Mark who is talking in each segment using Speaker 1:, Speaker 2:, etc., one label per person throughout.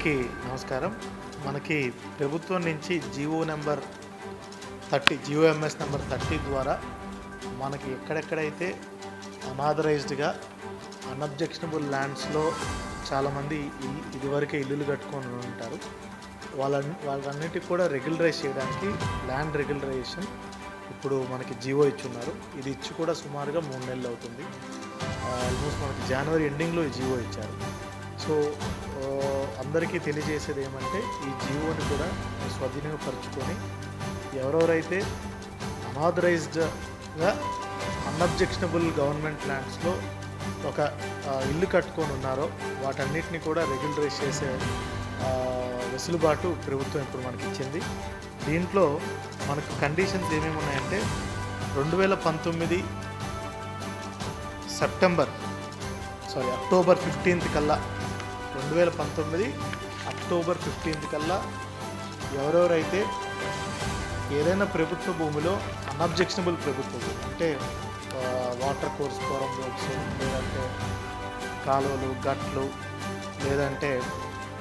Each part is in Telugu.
Speaker 1: అందరికీ నమస్కారం. మనకి ప్రభుత్వం నుంచి GO number thirty GO MS number thirty ద్వారా మనకి ఎక్కడెక్కడైతే అనాథరైజ్డ్గా అన్అబ్జెక్షనబుల్ ల్యాండ్స్లో చాలామంది ఇదివరకే ఇల్లులు కట్టుకొని ఉంటారు. వాళ్ళ వాళ్ళన్నిటికి కూడా రెగ్యులరైజ్ చేయడానికి ల్యాండ్ రెగ్యులరైజేషన్ ఇప్పుడు మనకి జియో ఇచ్చున్నారు. ఇది ఇచ్చి కూడా సుమారుగా మూడు నెలలు అవుతుంది. ఆల్మోస్ట్ మనకి జనవరి ఎండింగ్లో ఈ జియో ఇచ్చారు. సో అందరికీ తెలియజేసేది ఏమంటే ఈ జీవోని కూడా స్వాధీనపరచుకొని ఎవరెవరైతే అనాథరైజ్డ్గా అన్అబ్జెక్షనబుల్ గవర్నమెంట్ ల్యాండ్స్లో ఒక ఇల్లు కట్టుకొని ఉన్నారో వాటన్నిటిని కూడా రెగ్యులరైజ్ చేసే వెసులుబాటు ప్రభుత్వం ఇప్పుడు మనకి ఇచ్చింది దీంట్లో మనకు కండిషన్స్ ఏమేమి ఉన్నాయంటే రెండు వేల పంతొమ్మిది సెప్టెంబర్ సారీ అక్టోబర్ ఫిఫ్టీన్త్ కల్లా రెండు వేల పంతొమ్మిది అక్టోబర్ ఫిఫ్టీన్త్ కల్లా ఎవరెవరైతే ఏదైనా ప్రభుత్వ భూమిలో అన్అబ్జెక్షనబుల్ ప్రభుత్వ భూమి అంటే వాటర్ కోర్స్ కోరం రోడ్స్ లేదంటే కాలువలు గట్లు లేదంటే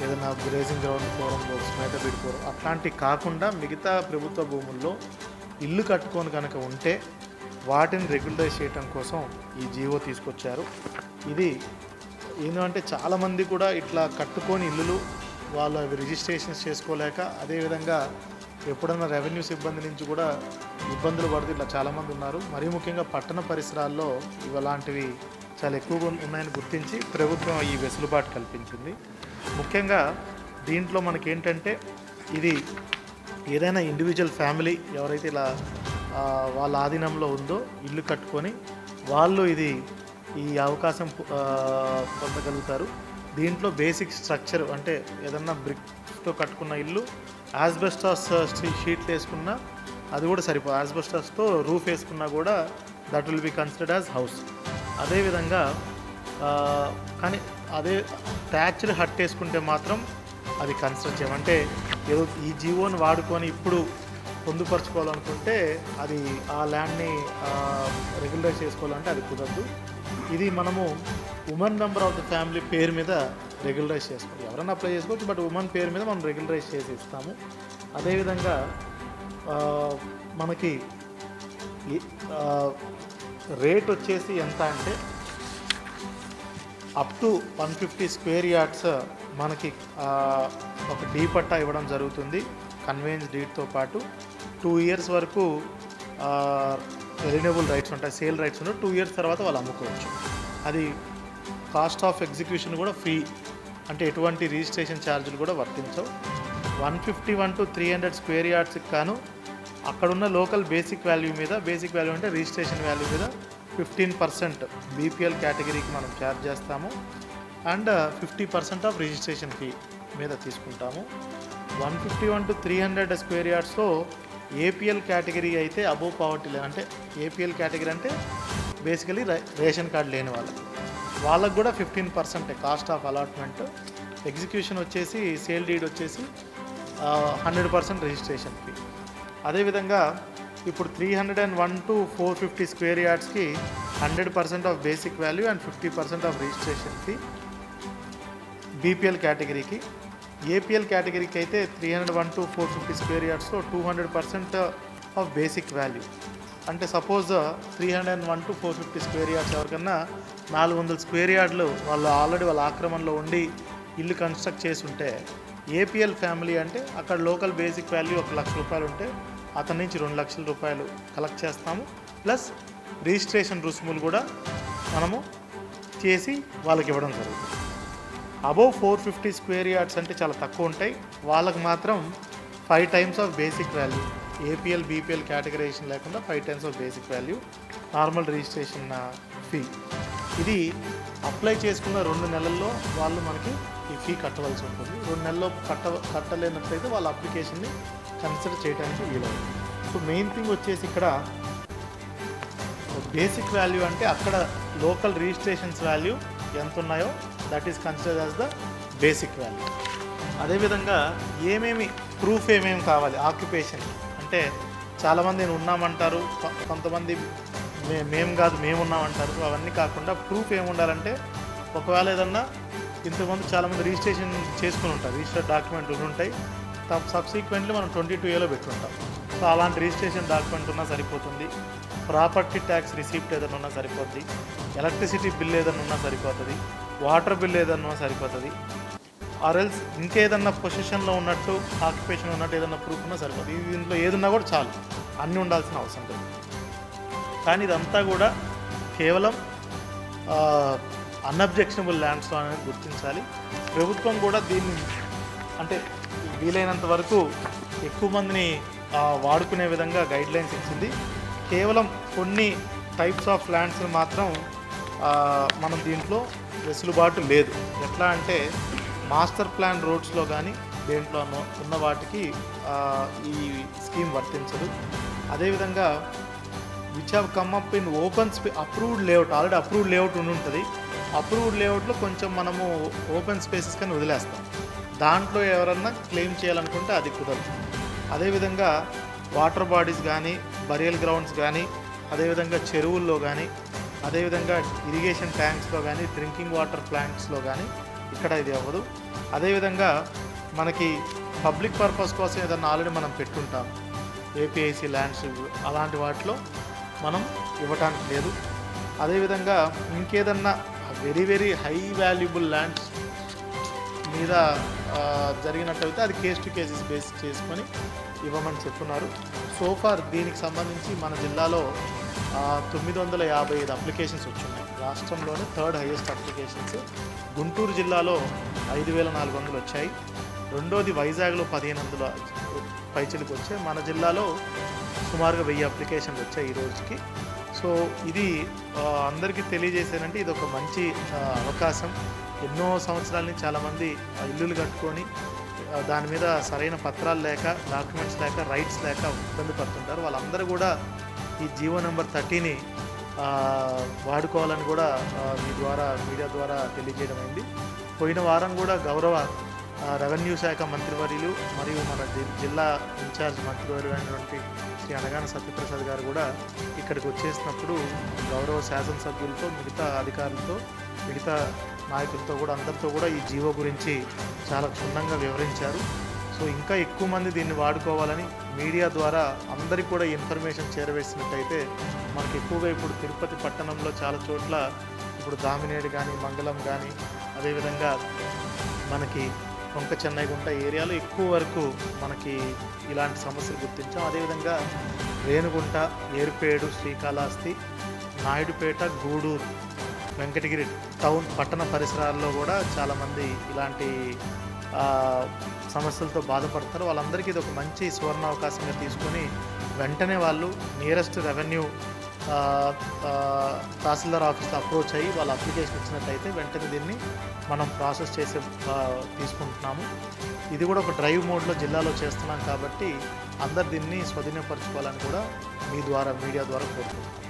Speaker 1: ఏదైనా గ్రేజింగ్ గ్రౌండ్ కోరం రోడ్స్ మేతబీడి కోరం అట్లాంటివి కాకుండా మిగతా ప్రభుత్వ భూముల్లో ఇల్లు కట్టుకొని కనుక ఉంటే వాటిని రెగ్యులరైజ్ చేయడం కోసం ఈ జీవో తీసుకొచ్చారు. ఇది ఏంటంటే చాలామంది కూడా ఇట్లా కట్టుకొని ఇల్లులు వాళ్ళు అవి రిజిస్ట్రేషన్స్ చేసుకోలేక అదేవిధంగా ఎప్పుడన్నా రెవెన్యూ సిబ్బంది నుంచి కూడా ఇబ్బందులు పడుతూ ఇట్లా చాలామంది ఉన్నారు. మరీ ముఖ్యంగా పట్టణ పరిసరాల్లో ఇవి అలాంటివి చాలా ఎక్కువగా ఉన్నాయని గుర్తించి ప్రభుత్వం ఈ వెసులుబాటు కల్పించింది. ముఖ్యంగా దీంట్లో మనకేంటంటే ఇది ఏదైనా ఇండివిజువల్ ఫ్యామిలీ ఎవరైతే ఇలా వాళ్ళ ఆధీనంలో ఉందో ఇల్లు కట్టుకొని వాళ్ళు ఇది ఈ అవకాశం పొందగలుగుతారు. దీంట్లో బేసిక్ స్ట్రక్చర్ అంటే ఏదన్నా బ్రిక్తో కట్టుకున్న ఇల్లు యాజ్బెస్టాస్ షీట్లు వేసుకున్నా అది కూడా సరిపో యాజ్బెస్టాస్తో రూఫ్ వేసుకున్నా కూడా that will be considered as house అదేవిధంగా కానీ అదే ట్యాచ్డ్ హట్ వేసుకుంటే మాత్రం అది కన్స్ట్రక్ట్ చేయమంటే ఏదో ఈ జీవోని వాడుకొని ఇప్పుడు పొందుపరచుకోవాలనుకుంటే అది ఆ ల్యాండ్ని రెగ్యులరైజ్ చేసుకోవాలంటే అది కుదరదు. ఇది మనము women member of the family పేరు మీద రెగ్యులరైజ్ చేసుకోవచ్చు ఎవరైనా అప్లై చేసుకోవచ్చు బట్ ఉమెన్ పేరు మీద మనం రెగ్యులరైజ్ చేసి ఇస్తాము. అదేవిధంగా మనకి రేట్ వచ్చేసి ఎంత అంటే up to one fifty square yards మనకి ఒక డీ పట్టా ఇవ్వడం జరుగుతుంది. కన్వెన్స్ డీట్తో పాటు టూ ఇయర్స్ వరకు రెన్యూబుల్ రైట్స్ ఉంటాయి సేల్ రైట్స్ ఉంటాయి టూ ఇయర్స్ తర్వాత వాళ్ళు అమ్ముకోవచ్చు. అది కాస్ట్ ఆఫ్ ఎగ్జిక్యూషన్ కూడా ఫ్రీ అంటే ఎటువంటి రిజిస్ట్రేషన్ ఛార్జీలు కూడా వర్తించవు. One fifty one two three hundred square యార్డ్స్కి కాను అక్కడున్న లోకల్ బేసిక్ వాల్యూ మీద బేసిక్ వాల్యూ అంటే రిజిస్ట్రేషన్ వాల్యూ మీద ఫిఫ్టీన్ పర్సెంట్ బీపీఎల్ కేటగిరీకి మనం ఛార్జ్ చేస్తాము. And fifty percent of registration fee మీద తీసుకుంటాము. One fifty one two three hundred square యార్డ్స్లో APL category అయితే అబోవ్ పావర్టీ లైన్ అంటే ఏపీఎల్ కేటగిరీ అంటే బేసికలీ రేషన్ కార్డు లేని వాళ్ళకి వాళ్ళకు కూడా fifteen percent cost of allotment execution వచ్చేసి సేల్ డీడ్ వచ్చేసి హండ్రెడ్ పర్సెంట్ రిజిస్ట్రేషన్ ఫీ అదేవిధంగా ఇప్పుడు three hundred and one two four fifty square యార్డ్స్కి hundred percent of basic value and fifty percent of registration fee BPL కేటగిరీకి ఏపీఎల్ కేటగిరీకి అయితే three hundred one two four fifty square యార్డ్స్లో two hundred percent of basic value అంటే suppose three hundred and one two four fifty square yards ఎవరికన్నా నాలుగు వందల స్క్వేర్ యార్డ్లు వాళ్ళు ఆల్రెడీ వాళ్ళ ఆక్రమణలో ఉండి ఇల్లు కన్స్ట్రక్ట్ చేసి ఉంటే ఏపీఎల్ ఫ్యామిలీ అంటే అక్కడ లోకల్ బేసిక్ వాల్యూ ఒక లక్ష రూపాయలు ఉంటే అతని నుంచి రెండు లక్షల రూపాయలు కలెక్ట్ చేస్తాము. ప్లస్ రిజిస్ట్రేషన్ రుసుములు కూడా మనము చేసి వాళ్ళకి ఇవ్వడం జరుగుతుంది. Above four fifty square yards అంటే చాలా తక్కువ ఉంటాయి. వాళ్ళకి మాత్రం five times of basic value. APL BPL categorisation లేకుండా five times of basic value. Normal registration fee. ఇది అప్లై చేసుకున్న రెండు నెలల్లో వాళ్ళు మనకి ఈ ఫీ కట్టవలసి ఉంటుంది. రెండు నెలల్లో కట్ట కట్టలేనట్లయితే వాళ్ళ అప్లికేషన్ని కన్సిడర్ చేయడానికి వీలవుతుంది. సో మెయిన్ థింగ్ వచ్చేసి ఇక్కడ బేసిక్ వాల్యూ అంటే అక్కడ లోకల్ రిజిస్ట్రేషన్స్ వాల్యూ ఎంత ఉన్నాయో that is consider as the basic value అదేవిధంగా ఏమేమి ప్రూఫ్ ఏమేమి కావాలి? ఆక్యుపేషన్ అంటే చాలామంది నేను ఉన్నామంటారు కొంతమంది మే మేము కాదు మేము ఉన్నామంటారు. అవన్నీ కాకుండా ప్రూఫ్ ఏమి ఉండాలంటే ఒకవేళ ఏదన్నా ఇంతకుముందు చాలామంది రిజిస్ట్రేషన్ చేసుకుని ఉంటారు రిజిస్టర్ డాక్యుమెంట్ ఉంటాయి. సబ్సిక్వెంట్లీ మనం ట్వంటీ టూ ఏలో పెట్టుకుంటాం సో అలాంటి రిజిస్ట్రేషన్ డాక్యుమెంట్ ఉన్నా సరిపోతుంది. ప్రాపర్టీ ట్యాక్స్ రిసీప్ట్ ఏదైనా ఉన్నా సరిపోద్ది. ఎలక్ట్రిసిటీ బిల్ ఏదైనా ఉన్నా సరిపోతుంది. వాటర్ బిల్ ఏదైనా సరిపోతుంది? ఆర్ఎల్స్ ఇంకేదన్నా పొజిషన్లో ఉన్నట్టు ఆక్యుపేషన్ ఉన్నట్టు ఏదన్నా ప్రూఫ్ ఉన్నా సరిపోతుంది. దీంట్లో ఏదున్నా కూడా చాలు. అన్నీ ఉండాల్సిన అవసరం లేదు. కానీ ఇదంతా కూడా కేవలం అన్అబ్జెక్షనబుల్ ల్యాండ్స్లో అనేది గుర్తించాలి. ప్రభుత్వం కూడా దీన్ని అంటే వీలైనంత వరకు ఎక్కువ మందిని వాడుకునే విధంగా గైడ్ లైన్స్ ఇచ్చింది. కేవలం కొన్ని టైప్స్ ఆఫ్ ల్యాండ్స్ని మాత్రం మనం దీంట్లో వెసులుబాటు లేదు. ఎట్లా అంటే మాస్టర్ ప్లాన్ రోడ్స్లో కానీ దేంట్లోనో ఉన్న వాటికి ఈ స్కీమ్ వర్తించదు. అదేవిధంగా which have come up in open space approved layout already approved layout ఉండి ఉంటుంది. అప్రూవ్డ్ లేఅవుట్లో కొంచెం మనము ఓపెన్ స్పేసెస్ కానీ వదిలేస్తాం. దాంట్లో ఎవరన్నా క్లెయిమ్ చేయాలనుకుంటే అది కుదరదు. అదేవిధంగా వాటర్ బాడీస్ కానీ బరియల్ గ్రౌండ్స్ కానీ అదేవిధంగా చెరువుల్లో కానీ అదేవిధంగా ఇరిగేషన్ ట్యాంక్స్లో కానీ డ్రింకింగ్ వాటర్ ప్లాంట్స్లో కానీ ఇక్కడ ఇది అవ్వదు. అదేవిధంగా మనకి పబ్లిక్ పర్పస్ కోసం ఏదన్నా ఆల్రెడీ మనం పెట్టుంటాం. ఏపీఐసి ల్యాండ్స్ అలాంటి వాటిలో మనం ఇవ్వటానికి లేదు. అదేవిధంగా ఇంకేదన్నా very very high valuable lands మీద జరిగినట్టయితే అది కేస్ టు కేసెస్ బేస్ చేసుకొని ఇవ్వమని చెప్తున్నారు. సోఫార్ దీనికి సంబంధించి మన జిల్లాలో తొమ్మిది వందల యాభై ఐదు అప్లికేషన్స్ వచ్చున్నాయి రాష్ట్రంలోనే థర్డ్ హైయెస్ట్ అప్లికేషన్స్. గుంటూరు జిల్లాలో ఐదు వేల నాలుగు వందలు వచ్చాయి. రెండోది వైజాగ్లో పదిహేను వందల పైచలకు వచ్చాయి. మన జిల్లాలో సుమారుగా వెయ్యి అప్లికేషన్లు వచ్చాయి ఈ రోజుకి. సో ఇది అందరికీ తెలియజేసేదంటే ఇది ఒక మంచి అవకాశం. ఎన్నో సంవత్సరాల నుంచి చాలామంది ఇల్లులు కట్టుకొని దాని మీద సరైన పత్రాలు లేక డాక్యుమెంట్స్ లేక రైట్స్ లేక ఇబ్బంది పడుతుంటారు. వాళ్ళందరూ కూడా ఈ జీవో నెంబర్ థర్టీని వాడుకోవాలని కూడా మీ ద్వారా మీడియా ద్వారా తెలియజేయడం అయింది పోయిన వారం కూడా గౌరవ రెవెన్యూ శాఖ మంత్రివర్యులు మరియు మన జిల్లా ఇన్ఛార్జ్ మంత్రివర్యులు అయినటువంటి శ్రీ అనగాన సత్యప్రసాద్ గారు కూడా ఇక్కడికి వచ్చేసినప్పుడు గౌరవ శాసనసభ్యులతో మిగతా అధికారులతో మిగతా నాయకులతో కూడా అందరితో కూడా ఈ జీవో గురించి చాలా క్షుణ్ణంగా వివరించారు. సో ఇంకా ఎక్కువ మంది దీన్ని వాడుకోవాలని మీడియా ద్వారా అందరికీ కూడా ఇన్ఫర్మేషన్ చేరవేసినట్టయితే మనకి ఎక్కువగా ఇప్పుడు తిరుపతి పట్టణంలో చాలా చోట్ల ఇప్పుడు దామినేడు కానీ మంగళం కానీ అదేవిధంగా మనకి కొంక చెన్నై గుంట ఏరియాలో ఎక్కువ వరకు మనకి ఇలాంటి సమస్యలు గుర్తించాం. అదేవిధంగా రేణుగుంట ఏరుపేడు శ్రీకాళహస్తి నాయుడుపేట గూడూరు వెంకటగిరి టౌన్ పట్టణ పరిసరాల్లో కూడా చాలామంది ఇలాంటి సమస్యలతో బాధపడతారు. వాళ్ళందరికీ ఇది ఒక మంచి సువర్ణ అవకాశంగా తీసుకొని వెంటనే వాళ్ళు నియరెస్ట్ రెవెన్యూ తహసీల్దార్ ఆఫీస్లో అప్రోచ్ అయ్యి వాళ్ళ అప్లికేషన్ ఇచ్చినట్టయితే వెంటనే దీన్ని మనం ప్రాసెస్ చేసే తీసుకుంటున్నాము. ఇది కూడా ఒక డ్రైవ్ మోడ్లో జిల్లాలో చేస్తున్నాం కాబట్టి అందరు దీన్ని స్వాధీనపరచుకోవాలని కూడా మీ ద్వారా మీడియా ద్వారా కోరుకుంటున్నాం.